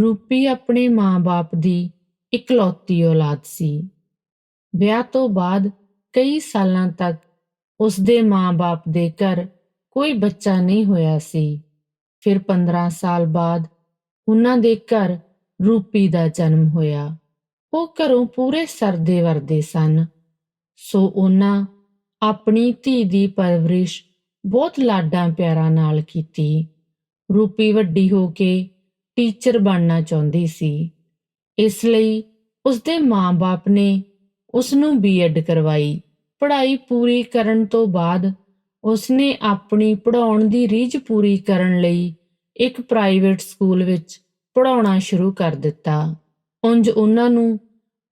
ਰੂਪੀ ਆਪਣੇ ਮਾਂ-ਬਾਪ ਦੀ ਇਕਲੌਤੀ ਔਲਾਦ ਸੀ। ਵਿਆਹ ਤੋਂ ਬਾਅਦ ਕਈ ਸਾਲਾਂ ਤੱਕ ਉਸ ਦੇ ਮਾਂ-ਬਾਪ ਦੇ ਘਰ ਕੋਈ ਬੱਚਾ ਨਹੀਂ ਹੋਇਆ ਸੀ। ਫਿਰ 15 ਸਾਲ ਬਾਅਦ ਉਹਨਾਂ ਦੇ ਘਰ ਰੂਪੀ ਦਾ ਜਨਮ ਹੋਇਆ। ਉਹ ਘਰੋਂ ਪੂਰੇ ਸਰਦੇ ਵਰਦੇ ਸਨ। ਸੋ ਉਹਨਾਂ ਆਪਣੀ ਧੀ ਦੀ ਪਰਵਰਿਸ਼ ਬਹੁਤ ਲਾਡਾਂ ਪਿਆਰਾਂ ਨਾਲ ਕੀਤੀ। ਰੂਪੀ ਵੱਡੀ ਹੋ ਕੇ ਟੀਚਰ ਬਣਨਾ ਚਾਹੁੰਦੀ ਸੀ। ਇਸ ਲਈ ਉਸਦੇ ਮਾਂ-ਬਾਪ ਨੇ ਉਸ ਨੂੰ ਬੀਐਡ ਕਰਵਾਈ। ਪੜ੍ਹਾਈ ਪੂਰੀ ਕਰਨ ਤੋਂ ਬਾਅਦ ਉਸਨੇ ਆਪਣੀ ਪੜ੍ਹਾਉਣ ਦੀ ਰੀਝ ਪੂਰੀ ਕਰਨ ਲਈ ਇੱਕ ਪ੍ਰਾਈਵੇਟ ਸਕੂਲ ਵਿੱਚ ਪੜ੍ਹਾਉਣਾ ਸ਼ੁਰੂ ਕਰ ਦਿੱਤਾ। ਉਂਝ ਉਹਨਾਂ ਨੂੰ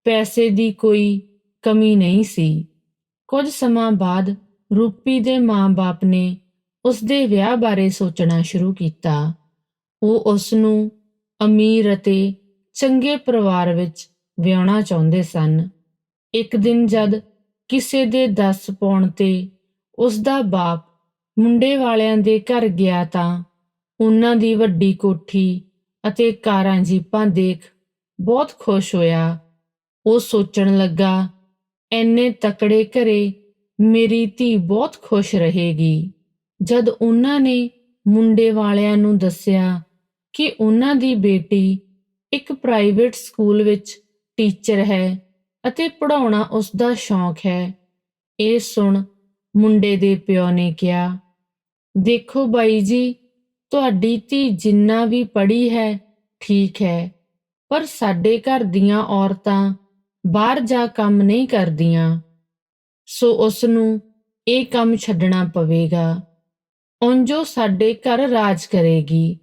ਪੈਸੇ ਦੀ ਕੋਈ ਕਮੀ ਨਹੀਂ ਸੀ। ਕੁਝ ਸਮਾਂ ਬਾਅਦ ਰੂਪੀ ਦੇ ਮਾਂ-ਬਾਪ ਨੇ ਉਸ ਦੇ ਵਿਆਹ ਬਾਰੇ ਸੋਚਣਾ ਸ਼ੁਰੂ ਕੀਤਾ। ਉਹ ਉਸ ਨੂੰ ਅਮੀਰ ਅਤੇ ਚੰਗੇ ਪਰਿਵਾਰ ਵਿੱਚ ਵਿਆਹਣਾ ਚਾਹੁੰਦੇ ਸਨ। ਇੱਕ ਦਿਨ ਜਦ ਕਿਸੇ ਦੇ ਦੱਸ ਪਾਉਣ ਤੇ ਉਸ ਦਾ ਬਾਪ ਮੁੰਡੇ ਵਾਲਿਆਂ ਦੇ ਘਰ ਗਿਆ ਤਾਂ ਉਹਨਾਂ ਦੀ ਵੱਡੀ ਕੋਠੀ ਅਤੇ ਕਾਰਾਂ ਜੀਪਾਂ ਦੇਖ ਬਹੁਤ ਖੁਸ਼ ਹੋਇਆ। ਉਹ ਸੋਚਣ ਲੱਗਾ, ਐਨੇ ਤਕੜੇ ਘਰੇ ਮੇਰੀ ਧੀ ਬਹੁਤ ਖੁਸ਼ ਰਹੇਗੀ। ਜਦ ਉਹਨਾਂ ਨੇ ਮੁੰਡੇ ਵਾਲਿਆਂ ਨੂੰ ਦੱਸਿਆ ਕਿ ਉਹਨਾਂ ਦੀ ਬੇਟੀ ਇੱਕ ਪ੍ਰਾਈਵੇਟ ਸਕੂਲ ਵਿੱਚ ਟੀਚਰ ਹੈ ਅਤੇ ਪੜ੍ਹਾਉਣਾ ਉਸ ਦਾ ਸ਼ੌਂਕ ਹੈ। ਇਹ ਸੁਣ ਮੁੰਡੇ ਦੇ ਪਿਓ ਨੇ ਕਿਹਾ, ਦੇਖੋ ਬਾਈ ਜੀ, ਤੁਹਾਡੀ ਧੀ ਜਿੰਨਾ ਵੀ ਪੜ੍ਹੀ ਹੈ, ਠੀਕ ਹੈ, ਪਰ ਸਾਡੇ ਘਰ ਦੀਆਂ ਔਰਤਾਂ ਬਾਹਰ ਜਾ ਕੰਮ ਨਹੀਂ ਕਰਦੀਆਂ। ਸੋ ਉਸ ਨੂੰ ਇਹ ਕੰਮ ਛੱਡਣਾ ਪਵੇਗਾ। ਉਂਜੋ ਸਾਡੇ ਘਰ ਰਾਜ ਕਰੇਗੀ।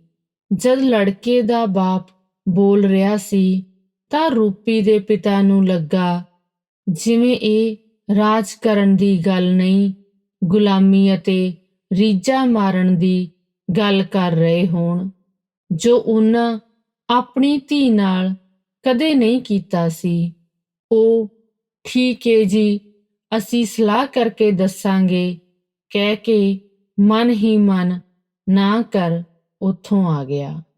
ਜਦ ਲੜਕੇ ਦਾ ਬਾਪ ਬੋਲ ਰਿਹਾ ਸੀ ਤਾਂ ਰੂਪੀ ਦੇ ਪਿਤਾ ਨੂੰ ਲੱਗਾ, ਜਿਵੇਂ ਇਹ ਰਾਜ ਕਰਨ ਦੀ ਗੱਲ ਨਹੀਂ, ਗੁਲਾਮੀ ਅਤੇ ਰੀਝਾਂ ਮਾਰਨ ਦੀ ਗੱਲ ਕਰ ਰਹੇ ਹੋਣ, ਜੋ ਉਹਨਾਂ ਆਪਣੀ ਧੀ ਨਾਲ ਕਦੇ ਨਹੀਂ ਕੀਤਾ ਸੀ। ਉਹ, ਠੀਕ ਹੈ ਜੀ, ਅਸੀਂ ਸਲਾਹ ਕਰਕੇ ਦੱਸਾਂਗੇ, ਕਹਿ ਕੇ ਮਨ ਹੀ ਮਨ ਨਾ ਕਰ 오통하게야.